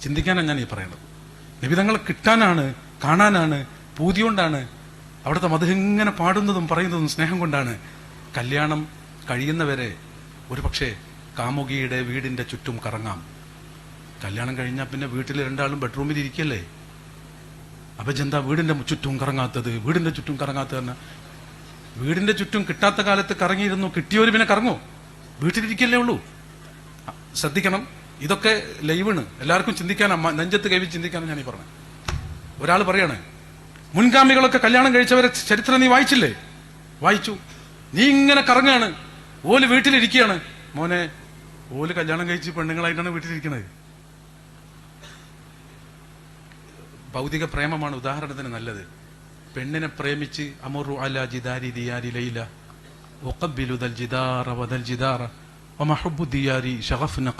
ചിന്തിക്കാനാണ് ഞാൻ ഈ പറയുന്നത്. നിബിധങ്ങൾ കിട്ടാനാണ് കാണാനാണ് പൂതികൊണ്ടാണ് അവിടുത്തെ മധു ഇങ്ങനെ പാടുന്നതും പറയുന്നതും സ്നേഹം കൊണ്ടാണ് കല്യാണം കഴിയുന്നവരെ ഒരു പക്ഷേ കാമുകിയുടെ വീടിന്റെ ചുറ്റും കറങ്ങാം. കല്യാണം കഴിഞ്ഞാൽ പിന്നെ വീട്ടിൽ രണ്ടാളും ബെഡ്റൂമിൽ ഇരിക്കല്ലേ? അപ്പം ചെന്താ വീടിന്റെ ചുറ്റും കറങ്ങാത്തത്? വീടിന്റെ ചുറ്റും കറങ്ങാത്തത് വീടിന്റെ ചുറ്റും കിട്ടാത്ത കാലത്ത് കറങ്ങിയിരുന്നു കിട്ടിയവർ പിന്നെ കറങ്ങോ. വീട്ടിലിരിക്കല്ലേ ഉള്ളൂ. ശ്രദ്ധിക്കണം. ഇതൊക്കെ ലൈവാണ്. എല്ലാവർക്കും ചിന്തിക്കാനാ മ- നെഞ്ചത്ത് കൈവി ചിന്തിക്കാനാണ് ഞാൻ ഈ ഒരാൾ പറയാണ് മുൻഗാമികളൊക്കെ കല്യാണം കഴിച്ചവരെ ചരിത്രം നീ വായിച്ചില്ലേ? വായിച്ചു. നീ ഇങ്ങനെ കറങ്ങാണ്. ഓൽ വീട്ടിലിരിക്കുകയാണ് മോനെ ഓൽ കല്യാണം കഴിച്ച് പെണ്ണുങ്ങളായിട്ടാണ് വീട്ടിലിരിക്കുന്നത് ഭൗതിക പ്രേമമാണ് ഉദാഹരണത്തിന് നല്ലത്. പെണ്ണിനെ പ്രേമിച്ച് അമുറു അല ജിദാരി ദിയാരി ലൈല ഒക്കബിലുദൽ ദൽ ജിദാറ വദൽ ജിദാറ ഹുബ്ബു ദിയാരി ശഗഫ്ന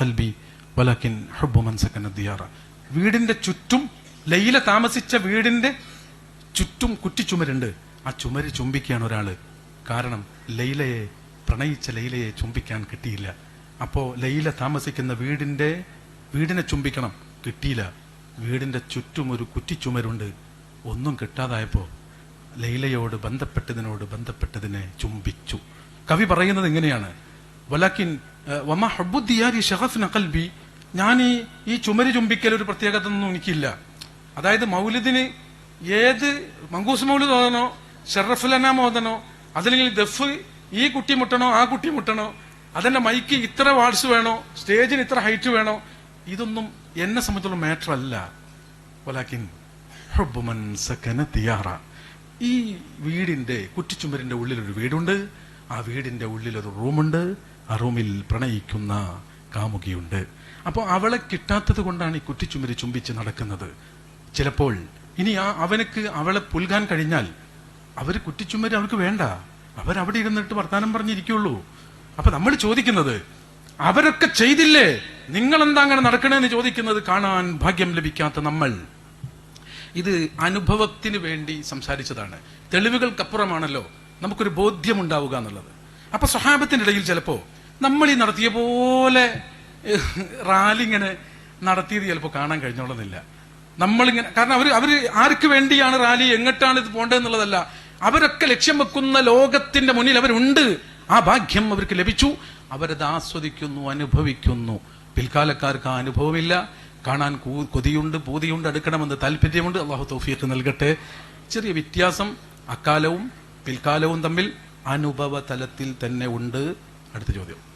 ഖൽബി വലകിൻ ഹുബ്ബു മൻ സകന ദിയാറ. വീടിന്റെ ചുറ്റും ലൈല താമസിച്ച വീടിന്റെ ചുറ്റും കുറ്റിച്ചുമരുണ്ട് ആ ചുമര് ചുംബിക്കുകയാണ് ഒരാൾ. കാരണം ലൈലയെ പ്രണയിച്ച ലൈലയെ ചുംബിക്കാൻ കിട്ടിയില്ല. അപ്പോ ലൈല താമസിക്കുന്ന വീടിന്റെ വീടിനെ ചുംബിക്കണം കിട്ടിയില്ല. വീടിന്റെ ചുറ്റും ഒരു കുറ്റിച്ചുമരുണ്ട് ഒന്നും കിട്ടാതായപ്പോ ലൈലയോട് ബന്ധപ്പെട്ടതിനോട് ബന്ധപ്പെട്ടതിനെ ചുംബിച്ചു. കവി പറയുന്നത് ഇങ്ങനെയാണ്. വലാക്കിൻ വമ ഹബ്ബുദ്ദിയാരി ഷഹഫ് ഖൽബി ഞാൻ ഈ ഈ ചുമര് ചുംബിക്കൽ ഒരു പ്രത്യേകത ഒന്നും എനിക്കില്ല. അതായത് മൗലിദിന് ഏത് മങ്കൂസ് മൗലിദ് ഓതനോ ഷെറഫുലന മോദനോ അതല്ലെങ്കിൽ ദഫ് ഈ കുട്ടി മുട്ടണോ ആ കുട്ടി മുട്ടണോ അതിന്റെ മൈക്ക് ഇത്ര വാട്സ് വേണോ സ്റ്റേജിന് ഇത്ര ഹൈറ്റ് വേണോ ഇതൊന്നും എന്നെ സംബന്ധിച്ചുള്ള മാറ്റർ അല്ല ഒലാക്കിൻ ദിയാറ ഈ വീടിന്റെ കുറ്റിച്ചുമരിന്റെ ഉള്ളിൽ ഒരു വീടുണ്ട്. ആ വീടിന്റെ ഉള്ളിൽ ഒരു റൂമുണ്ട്. ആ റൂമിൽ പ്രണയിക്കുന്ന കാമുകിയുണ്ട്. അപ്പോൾ അവളെ കിട്ടാത്തത് കൊണ്ടാണ് ഈ കുറ്റിച്ചുമരി ചുംബിച്ച് നടക്കുന്നത്. ചിലപ്പോൾ ഇനി ആ അവനക്ക് അവളെ പുൽകാൻ കഴിഞ്ഞാൽ അവർ കുറ്റിച്ചുമരി അവർക്ക് വേണ്ട. അവരവിടെ ഇരുന്നിട്ട് വർത്താനം പറഞ്ഞിരിക്കുള്ളൂ. അപ്പൊ നമ്മൾ ചോദിക്കുന്നത് അവരൊക്കെ ചെയ്തില്ലേ? നിങ്ങൾ എന്താ അങ്ങനെ നടക്കണേന്ന് ചോദിക്കുന്നത് കാണാൻ ഭാഗ്യം ലഭിക്കാത്ത നമ്മൾ. ഇത് അനുഭവത്തിന് വേണ്ടി സംസാരിച്ചതാണ്. തെളിവുകൾക്കപ്പുറമാണല്ലോ നമുക്കൊരു ബോധ്യമുണ്ടാവുക എന്നുള്ളത്. അപ്പൊ സ്വഹാബത്തിന്റെ ഇടയിൽ ചിലപ്പോ നമ്മൾ ഈ നടത്തിയ പോലെ റാലി ഇങ്ങനെ നടത്തിയത് ചിലപ്പോൾ കാണാൻ കഴിഞ്ഞോളുന്നില്ല. നമ്മളിങ്ങനെ കാരണം അവർ അവർ ആർക്ക് വേണ്ടിയാണ് റാലി എങ്ങോട്ടാണ് ഇത് പോണ്ടതെന്നുള്ളതല്ല അവരൊക്കെ ലക്ഷ്യം വെക്കുന്ന ലോകത്തിന്റെ മുന്നിൽ അവരുണ്ട്. ആ ഭാഗ്യം അവർക്ക് ലഭിച്ചു. അവരത് ആസ്വദിക്കുന്നു അനുഭവിക്കുന്നു. പിൽക്കാലക്കാർക്ക് ആ അനുഭവമില്ല. കാണാൻ കൊതിയുണ്ട് പൂതിയുണ്ട് അടുക്കണമെന്ന് താല്പര്യമുണ്ട്. അള്ളാഹു തൗഫീഖ് നൽകട്ടെ. ചെറിയ വ്യത്യാസം അക്കാലവും പിൽക്കാലവും തമ്മിൽ അനുഭവ തലത്തിൽ തന്നെ ഉണ്ട്. അടുത്ത ചോദ്യം.